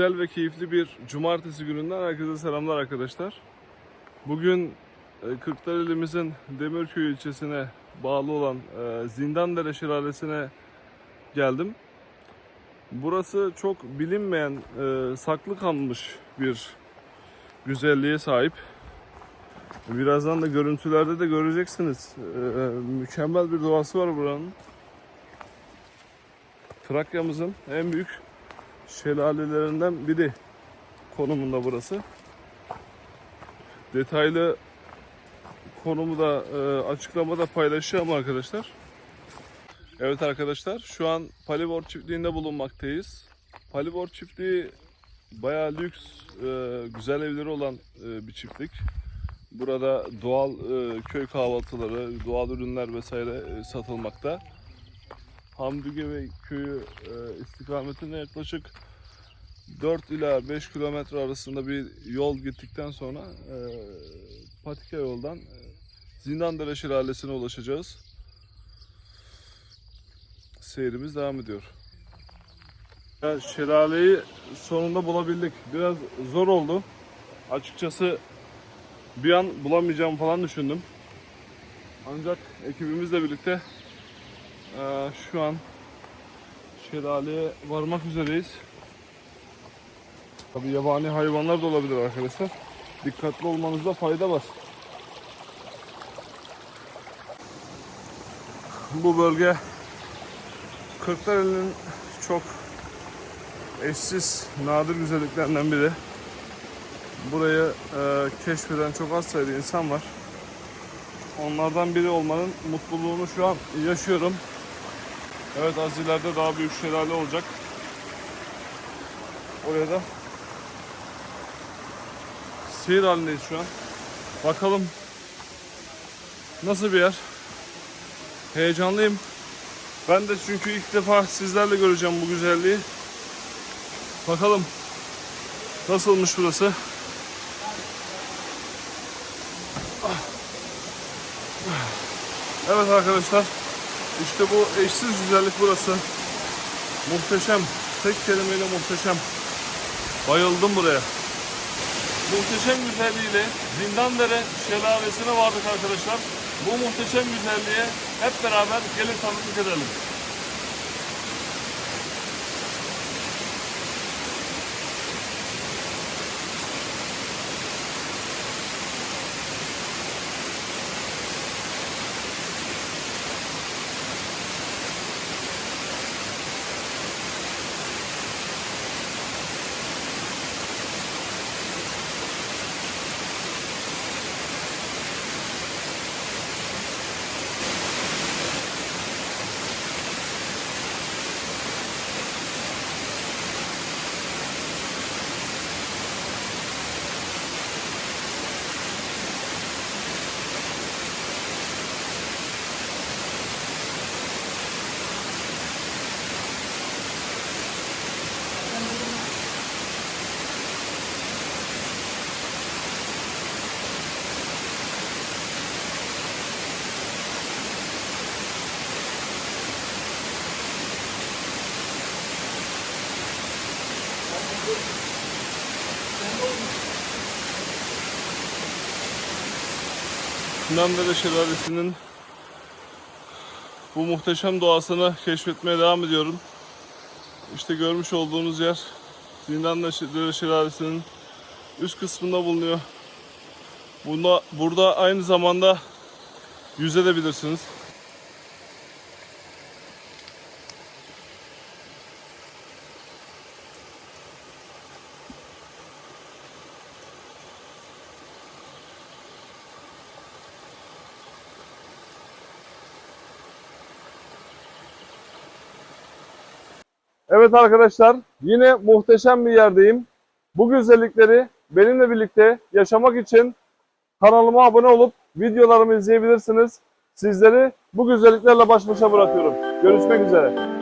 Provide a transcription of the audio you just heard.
Güzel ve keyifli bir cumartesi gününden herkese selamlar arkadaşlar. Bugün e, Kırklareli'mizin Demirköy ilçesine bağlı olan e, Zindandere Şelalesi'ne geldim. Burası çok bilinmeyen, e, saklı kalmış bir güzelliğe sahip. Birazdan da görüntülerde de göreceksiniz. Mükemmel bir doğası var buranın. Trakya'mızın en büyük şelalelerinden biri konumunda burası. Detaylı konumu da e, açıklamada paylaşacağım arkadaşlar. Evet arkadaşlar şu an Palivor çiftliğinde bulunmaktayız. Palivor çiftliği bayağı lüks, e, güzel evleri olan e, bir çiftlik. Burada doğal köy kahvaltıları, doğal ürünler vesaire satılmakta. Hamdüge köyü e, istikametine yaklaşık 4 ila 5 kilometre arasında bir yol gittikten sonra e, patika yoldan e, Zindandere Şelalesi'ne ulaşacağız. Seyrimiz devam ediyor. Ya, şelaleyi sonunda bulabildik. Biraz zor oldu. Açıkçası bir an bulamayacağım falan düşündüm. Ancak ekibimizle birlikte ee, şu an şelaleye varmak üzereyiz. Tabi yabani hayvanlar da olabilir arkadaşlar. Dikkatli olmanızda fayda var. Bu bölge Kırklareli'nin çok eşsiz, nadir güzelliklerinden biri. Burayı e, keşfeden çok az sayıda insan var. Onlardan biri olmanın mutluluğunu şu an yaşıyorum. Evet az ileride daha büyük şelale olacak. Oraya da seyir halindeyiz şu an. Bakalım nasıl bir yer. Heyecanlıyım. Ben de çünkü ilk defa sizlerle göreceğim bu güzelliği. Bakalım nasılmış burası. Evet arkadaşlar. İşte bu eşsiz güzellik burası. Muhteşem. Tek kelimeyle muhteşem. Bayıldım buraya. Muhteşem güzelliğiyle Zindandere Şelalesi'ne vardık arkadaşlar. Bu muhteşem güzelliğe hep beraber gelin tanıklık edelim. Zindandere Şelalesi'nin bu muhteşem doğasını keşfetmeye devam ediyorum. İşte görmüş olduğunuz yer Zindandere Şelalesi'nin üst kısmında bulunuyor. Bunda, burada aynı zamanda yüzebilirsiniz. Evet arkadaşlar, yine muhteşem bir yerdeyim. Bu güzellikleri benimle birlikte yaşamak için kanalıma abone olup videolarımı izleyebilirsiniz. Sizleri bu güzelliklerle baş başa bırakıyorum. Görüşmek üzere.